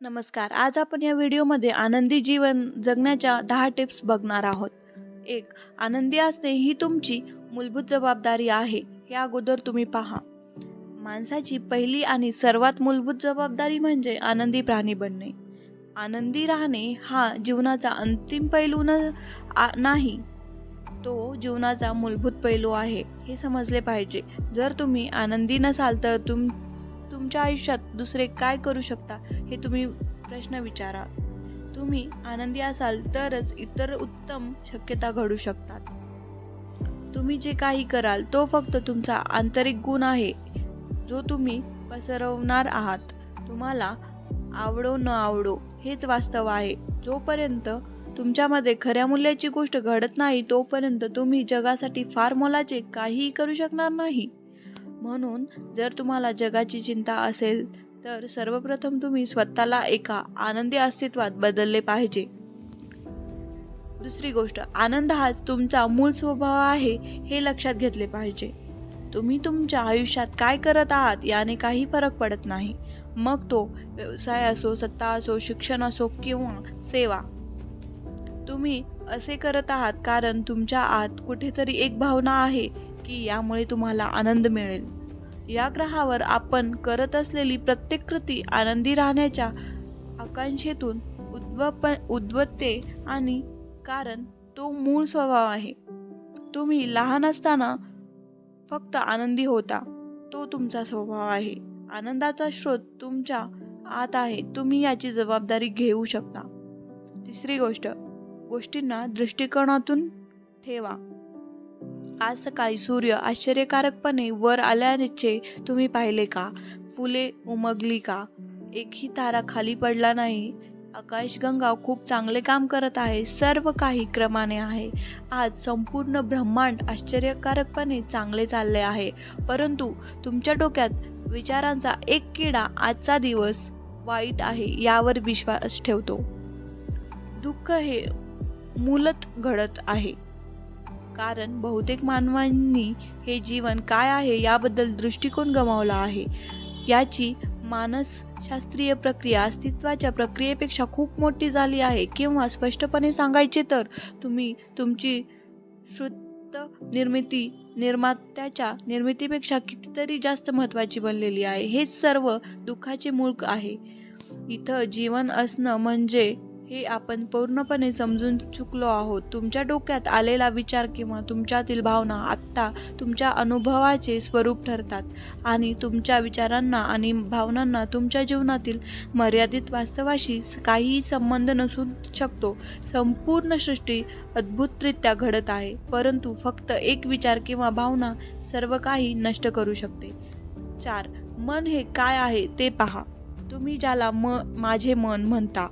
नमस्कार. आज आपण या व्हिडिओमध्ये आनंदी जीवन जगण्याच्या दहा टिप्स बघणार आहोत. एक आनंदी असणे ही तुमची मूलभूत जबाबदारी आहे हे अगोदर तुम्ही पहा. माणसाची पहिली आणि सर्वात मूलभूत जबाबदारी म्हणजे आनंदी प्राणी बनणे. आनंदी राहणे हा जीवनाचा अंतिम पैलू न आ- नाही तो जीवनाचा मूलभूत पैलू आहे हे समजले पाहिजे. जर तुम्ही आनंदी नसाल तर तुम तुमच्या आयुष्यात दुसरे काय करू शकता? हे तुम्ही प्रश्न विचारा. तुम्ही आनंदी असाल तरच इतर उत्तम शक्यता घडू शकतात. तुम्ही जे काही कराल तो फक्त तुमचा आंतरिक गुण आहे जो तुम्ही पसरवणार आहात. तुम्हाला आवडो न आवडो हेच वास्तव आहे. जोपर्यंत तुमच्यामध्ये खऱ्या मूल्याची गोष्ट घडत नाही तोपर्यंत तुम्ही जगासाठी फार मोलाचे काहीही करू शकणार नाही. म्हणून जर तुम्हाला जगाची चिंता असेल तर सर्वप्रथम तुम्ही स्वतःला एका आनंदी अस्तित्वात बदलले पाहिजे. दुसरी गोष्ट आनंद हाच तुमचा मूळ स्वभाव आहे हे लक्षात घेतले पाहिजे. तुम्ही तुमच्या आयुष्यात काय करत आहात याने काही फरक पडत नाही. मग तो व्यवसाय असो सत्ता असो शिक्षण असो किंवा सेवा. तुम्ही असे करत आहात कारण तुमच्या आत कुठेतरी एक भावना आहे की यामुळे तुम्हाला आनंद मिळेल. या ग्रहावर आपण करत असलेली प्रत्येक कृती आनंदी राहण्याच्या आकांक्षेतून उद्वप उद्भवते आणि कारण तो मूळ स्वभाव आहे. तुम्ही लहान असताना फक्त आनंदी होता. तो तुमचा स्वभाव आहे. आनंदाचा स्रोत तुमच्या आत आहे. तुम्ही याची जबाबदारी घेऊ शकता. तिसरी गोष्ट गोष्टींना दृष्टिकोनातून ठेवा. आज सकाळी सूर्य आश्चर्यकारकपणे वर आल्याचे तुम्ही पाहिले का? फुले उमगली का? एकही तारा खाली पडला नाही. आकाशगंगा खूप चांगले काम करत आहे सर्व काही क्रमाने आहे. आज संपूर्ण ब्रह्मांड आश्चर्यकारकपणे चांगले चालले आहे. परंतु तुमच्या डोक्यात विचारांचा एक किडा आजचा दिवस वाईट आहे यावर विश्वास ठेवतो. दुःख हे मूलत घडत आहे. कारण बहुतेक मानवांनी हे जीवन काय आहे याबद्दल दृष्टिकोन गमावला आहे. याची मानसशास्त्रीय प्रक्रिया अस्तित्वाच्या प्रक्रियेपेक्षा खूप मोठी झाली आहे. किंवा स्पष्टपणे सांगायचे तर तुम्ही तुमची श्रुत निर्मिती निर्मात्याच्या निर्मितीपेक्षा कितीतरी जास्त महत्त्वाची बनलेली आहे. हेच सर्व दुःखाचे मूळ आहे. इथं जीवन असणं म्हणजे हे आपण पूर्णपणे समजून चुकलो आहोत. तुमच्या डोक्यात आलेला विचार किंवा तुमच्यातील भावना आत्ता तुमच्या अनुभवाचे स्वरूप ठरतात आणि तुमच्या विचारांना आणि भावनांना तुमच्या जीवनातील मर्यादित वास्तवाशी काहीही संबंध नसू शकतो. संपूर्ण सृष्टी अद्भुतरित्या घडत आहे परंतु फक्त एक विचार किंवा भावना सर्व काही नष्ट करू शकते. चार मन हे काय आहे ते पहा. तुम्ही ज्याला म माझे मन म्हणता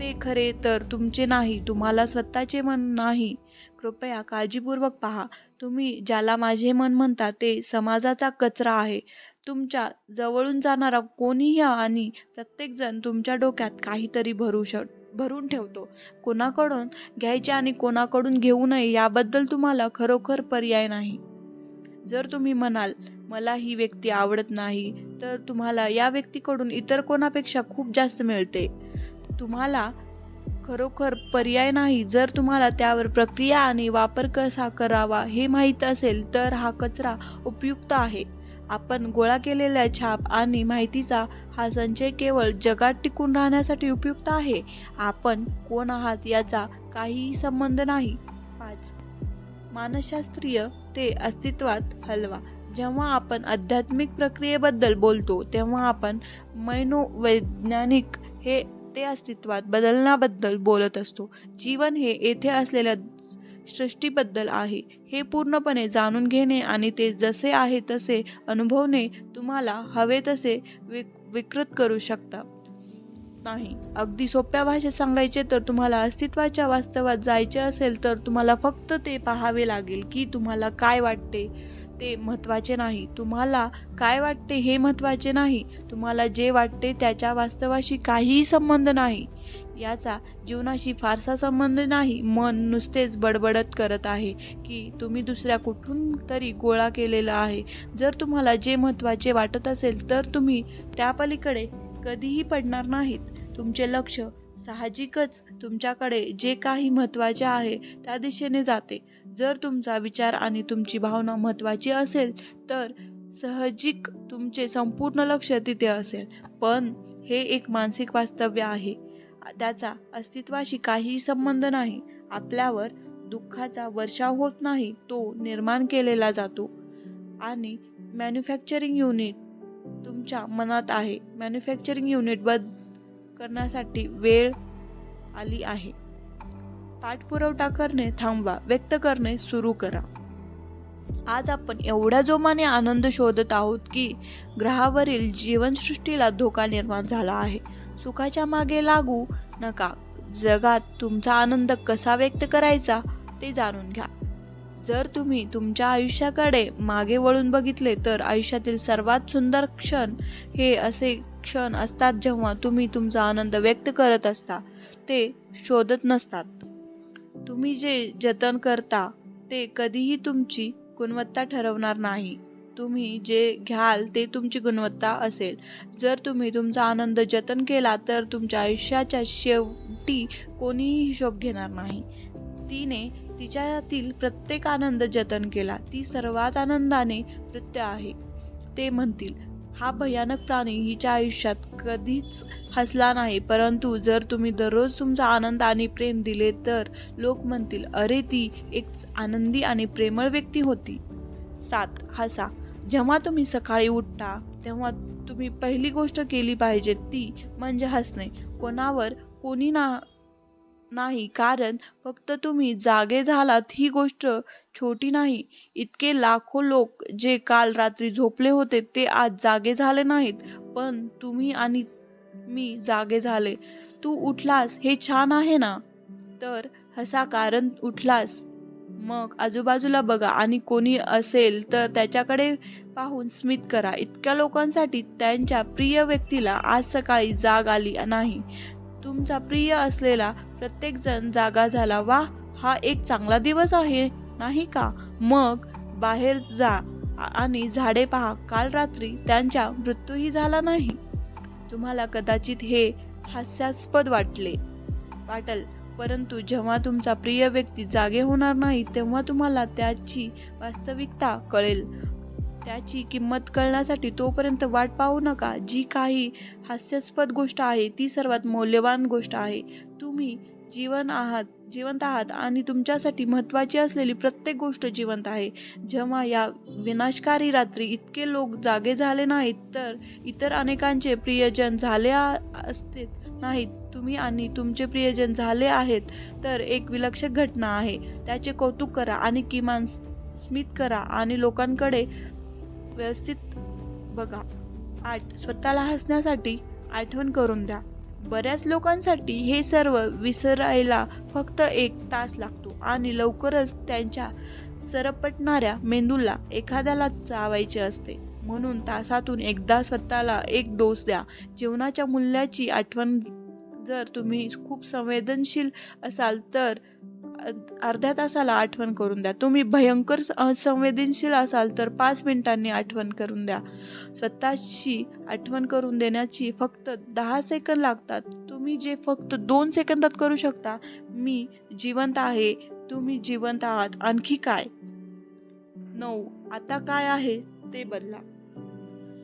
ते खरे तर तुमचे नाही तुम्हाला स्वतःचे मन नाही. कृपया काळजीपूर्वक पहा. तुम्ही ज्याला माझे मन म्हणता ते समाजाचा कचरा आहे. तुमच्या जवळून जाणारा कोणीही आणि प्रत्येकजण तुमच्या डोक्यात काहीतरी भरू श भरून ठेवतो. कोणाकडून घ्यायचे आणि कोणाकडून घेऊ नये याबद्दल तुम्हाला खरोखर पर्याय नाही. जर तुम्ही म्हणाल मला ही व्यक्ती आवडत नाही तर तुम्हाला या व्यक्तीकडून इतर कोणापेक्षा खूप जास्त मिळते. तुम्हाला खरोखर पर्याय नाही. जर तुम्हाला त्यावर प्रक्रिया आणि वापर कसा करावा हे माहीत असेल तर हा कचरा उपयुक्त आहे. आपण गोळा केलेल्या छाप आणि माहितीचा हा संचय केवळ जगात टिकून राहण्यासाठी उपयुक्त आहे. आपण कोण आहात याचा काहीही संबंध नाही. पाच. मानसशास्त्रीय ते अस्तित्वात हलवा. जेव्हा आपण आध्यात्मिक प्रक्रियेबद्दल बोलतो तेव्हा आपण मनोवैज्ञानिक हे ते अस्तित्वात बदलण्याबद्दल बोलत असतो. जीवन हे येथे असलेल्या सृष्टीबद्दल आहे. हे पूर्णपणे जाणून घेणे आणि ते जसे आहे तसे अनुभवणे तुम्हाला हवे तसे विक विकृत करू शकता. नाही. अगदी सोप्या भाषेत सांगायचे तर तुम्हाला अस्तित्वाच्या वास्तवात जायचे असेल तर तुम्हाला फक्त ते पाहावे लागेल की तुम्हाला काय वाटते. ते महत्त्वाचे नाही. तुम्हाला काय वाटते हे महत्त्वाचे नाही. तुम्हाला जे वाटते त्याच्या वास्तवाशी काहीही संबंध नाही. याचा जीवनाशी फारसा संबंध नाही. मन नुसतेच बडबडत करत आहे की तुम्ही दुसऱ्या कुठून तरी गोळा केलेला आहे. जर तुम्हाला जे महत्त्वाचे वाटत असेल तर तुम्ही त्या पलीकडे कधीही पडणार नाहीत. तुमचे लक्ष साहजिकच तुमच्याकडे जे काही महत्त्वाचे आहे त्या दिशेने जाते. जर तुमचा विचार आणि तुमची भावना महत्त्वाची असेल तर साहजिक तुमचे संपूर्ण लक्ष तिथे असेल. पण हे एक मानसिक वास्तव्य आहे. त्याचा अस्तित्वाशी काहीही संबंध नाही. आपल्यावर दुःखाचा वर्षाव होत नाही तो निर्माण केलेला जातो. आणि मॅन्युफॅक्चरिंग युनिट तुमच्या मनात आहे. मॅन्युफॅक्चरिंग युनिट बंद करण्यासाठी वेळ आली आहे. पाठपुरवठा करणे थांबवा व्यक्त करणे सुरू करा. आज आपण एवढ्या जोमाने आनंद शोधत आहोत की ग्रहावरील जीवनसृष्टीला धोका निर्माण झाला आहे. सुखाच्या मागे लागू नका. जगात तुमचा आनंद कसा व्यक्त करायचा ते जाणून घ्या. जर तुम्ही तुमच्या आयुष्याकडे मागे वळून बघितले तर आयुष्यातील सर्वात सुंदर क्षण हे असे क्षण असतात जेव्हा तुम्ही तुमचा आनंद व्यक्त करत असता. ते शोधत नसतात. तुम्ही जे जतन करता ते कधीही तुमची गुणवत्ता ठरवणार नाही. तुम्ही जे घ्याल ते तुमची गुणवत्ता असेल. जर तुम्ही तुमचा आनंद जतन केला तर तुमच्या आयुष्याच्या शेवटी कोणीही हिशोब घेणार नाही. तिने तिच्यातील प्रत्येक आनंद जतन केला. ती सर्वात आनंदाने नृत्य आहे ते म्हणतील. हा भयानक प्राणी हिच्या आयुष्यात कधीच हसला नाही. परंतु जर तुम्ही दररोज तुमचा आनंद आणि प्रेम दिले तर लोक म्हणतील अरे ती एक आनंदी आणि प्रेमळ व्यक्ती होती. सात हसा. जेव्हा तुम्ही सकाळी उठता तेव्हा तुम्ही पहिली गोष्ट केली पाहिजे ती म्हणजे हसणे. कोणावर? कोणी ना नाही. कारण फक्त तुम्ही जागे झालात ही गोष्ट छोटी नाही. इतके लाखो लोक जे काल रात्री झोपले होते ते आज जागे झाले नाहीत. पण तुम्ही आणि मी जागे झाले. तू उठलास हे छान आहे ना? तर हसा कारण उठलास. मग आजूबाजूला बघा आणि कोणी असेल तर त्याच्याकडे पाहून स्मित करा. इतक्या लोकांसाठी त्यांच्या प्रिय व्यक्तीला आज सकाळी जाग आली नाही. तुमचा प्रिय असलेला प्रत्येक जण जागा झाला. वा हा एक चांगला दिवस आहे नाही का? मग बाहेर जा आणि झाडे पहा. काल रात्री त्यांच्या मृत्यूही झाला नाही. तुम्हाला कदाचित हे हास्यास्पद वाटले. वाटल. परंतु जेव्हा तुमचा प्रिय व्यक्ती जागे होणार नाही तेव्हा तुम्हाला त्याची वास्तविकता कळेल. त्याची किंमत कळण्यासाठी तोपर्यंत वाट पाहू नका. जी काही हास्यास्पद गोष्ट आहे ती सर्वात मौल्यवान गोष्ट आहे. तुम्ही जीवन आहात जिवंत आहात आणि तुमच्यासाठी महत्त्वाची असलेली प्रत्येक गोष्ट जिवंत आहे. जेव्हा या विनाशकारी रात्री इतके लोक जागे झाले नाहीत तर इतर अनेकांचे प्रियजन झाले असते नाहीत. तुम्ही आणि तुमचे प्रियजन झाले आहेत तर एक विलक्षण घटना आहे. त्याचे कौतुक करा आणि किमान स्मित करा आणि लोकांकडे व्यवस्थित बघा. आठ स्वतःला हसण्यासाठी आठवण करून द्या. बऱ्याच लोकांसाठी हे सर्व विसरायला फक्त एक तास लागतो आणि लवकरच त्यांच्या सरपटणाऱ्या मेंदूला एखाद्याला चावायचे असते. म्हणून तासातून एकदा स्वतःला एक डोस द्या. जीवनाच्या मूल्याची आठवण जर तुम्ही खूप संवेदनशील असाल तर अर्ध्या तासाला आठवण करून द्या. तुम्ही भयंकर स- संवेदनशील असाल तर पाच मिनिटांनी आठवण करून द्या. स्वतःची आठवण करून देण्याची फक्त दहा सेकंद लागतात. तुम्ही जे फक्त दोन सेकंदात करू शकता मी जिवंत आहे तुम्ही जिवंत आहात. आणखी काय? नऊ. आता काय आहे ते बदला.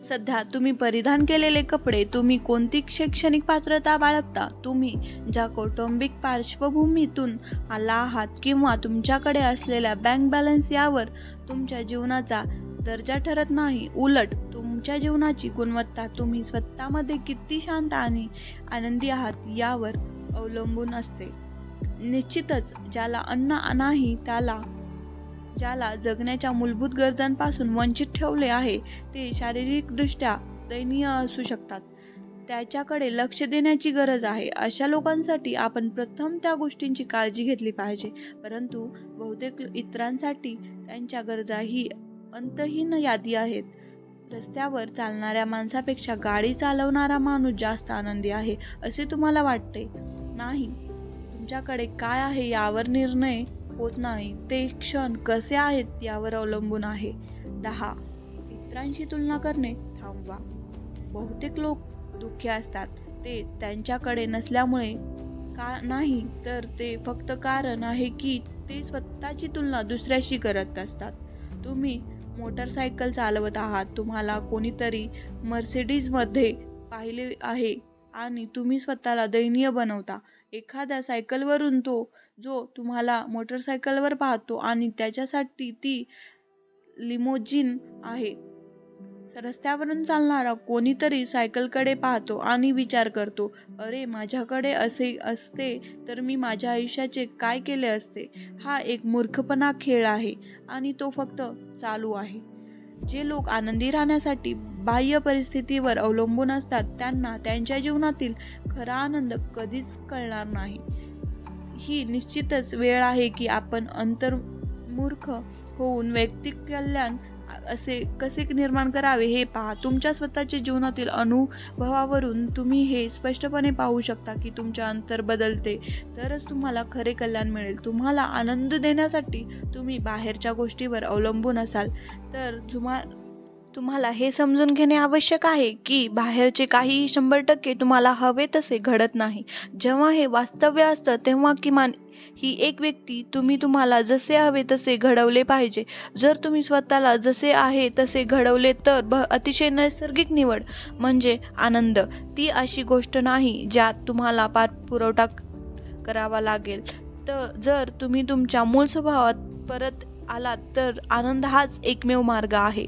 सध्या तुम्ही परिधान केलेले कपडे तुम्ही कोणती शैक्षणिक पात्रता बाळगता? तुम्ही ज्या कौटुंबिक पार्श्वभूमीतून आला आहात किंवा तुमच्याकडे असलेल्या बँक बॅलन्स यावर तुमच्या जीवनाचा दर्जा ठरत नाही उलट तुमच्या जीवनाची गुणवत्ता तुम्ही स्वतःमध्ये किती शांत आणि आनंदी आहात यावर अवलंबून असते. निश्चितच ज्याला अन्न नाही त्याला ज्याला जगण्याच्या मूलभूत गरजांपासून वंचित ठेवले आहे ते शारीरिकदृष्ट्या दयनीय असू शकतात. त्याच्याकडे लक्ष देण्याची गरज आहे. अशा लोकांसाठी आपण प्रथम त्या गोष्टींची काळजी घेतली पाहिजे. परंतु बहुतेक इतरांसाठी त्यांच्या गरजा ही अंतहीन यादी आहेत. रस्त्यावर चालणाऱ्या माणसापेक्षा गाडी चालवणारा माणूस जास्त आनंदी आहे असे तुम्हाला वाटते? नाही. तुमच्याकडे काय आहे यावर निर्णय होत नाही. ते क्षण कसे आहेत यावर अवलंबून आहे. दहा. इतरांशी तुलना करणे. थांबवा. बहुतेक लोक दुःखी असतात. ते त्यांच्याकडे नसल्यामुळे का नाही तर ते फक्त कारण आहे की ते स्वतःची तुलना दुसऱ्याशी करत असतात. तुम्ही मोटरसायकल चालवत आहात. तुम्हाला कोणीतरी मर्सिडीजमध्ये पाहिले आहे. आणि तुम्ही स्वतःला दयनीय बनवता. एखाद्या सायकलवरून तो जो तुम्हाला मोटरसायकलवर पाहतो आणि त्याच्यासाठी ती लिमोजिन आहे. रस्त्यावरून चालणारा कोणीतरी सायकलकडे पाहतो आणि विचार करतो अरे माझ्याकडे असे असते तर मी माझ्या आयुष्याचे काय केले असते? हा एक मूर्खपणा खेळ आहे आणि तो फक्त चालू आहे. जे लोक आनंदी राहण्यासाठी बाह्य परिस्थितीवर अवलंबून असतात त्यांना त्यांच्या जीवनातील खरा आनंद कधीच कळणार नाही. ही निश्चितच वेळ आहे की आपण अंतर्मूर्ख होऊन वैयक्तिक कल्याण असे कसे निर्माण करावे हे पहा. तुमच्या स्वतःच्या जीवनातील अनुभवावरून तुम्ही हे स्पष्टपणे पाहू शकता की तुमच्या अंतर बदलते. तरच तुम्हाला खरे कल्याण मिळेल. तुम्हाला आनंद देण्यासाठी तुम्ही बाहेरच्या गोष्टीवर अवलंबून असाल. तर तुम्हा तुम्हाला हे समजून घेणे आवश्यक आहे की बाहेरचे काहीही शंभर टक्के तुम्हाला हवे तसे घडत नाही. जेव्हा हे वास्तव्य असतं तेव्हा किमान ही एक व्यक्ती तुम्ही तुम्हाला जसे हवे तसे घडवले पाहिजे. जर तुम्ही स्वतःला जसे आहे तसे घडवले तर ब अतिशय नैसर्गिक निवड म्हणजे आनंद. ती अशी गोष्ट नाही ज्यात तुम्हाला पाठपुरवठा करावा लागेल. तर जर तुम्ही तुमच्या मूळ स्वभावात परत आलात तर आनंद हाच एकमेव मार्ग आहे.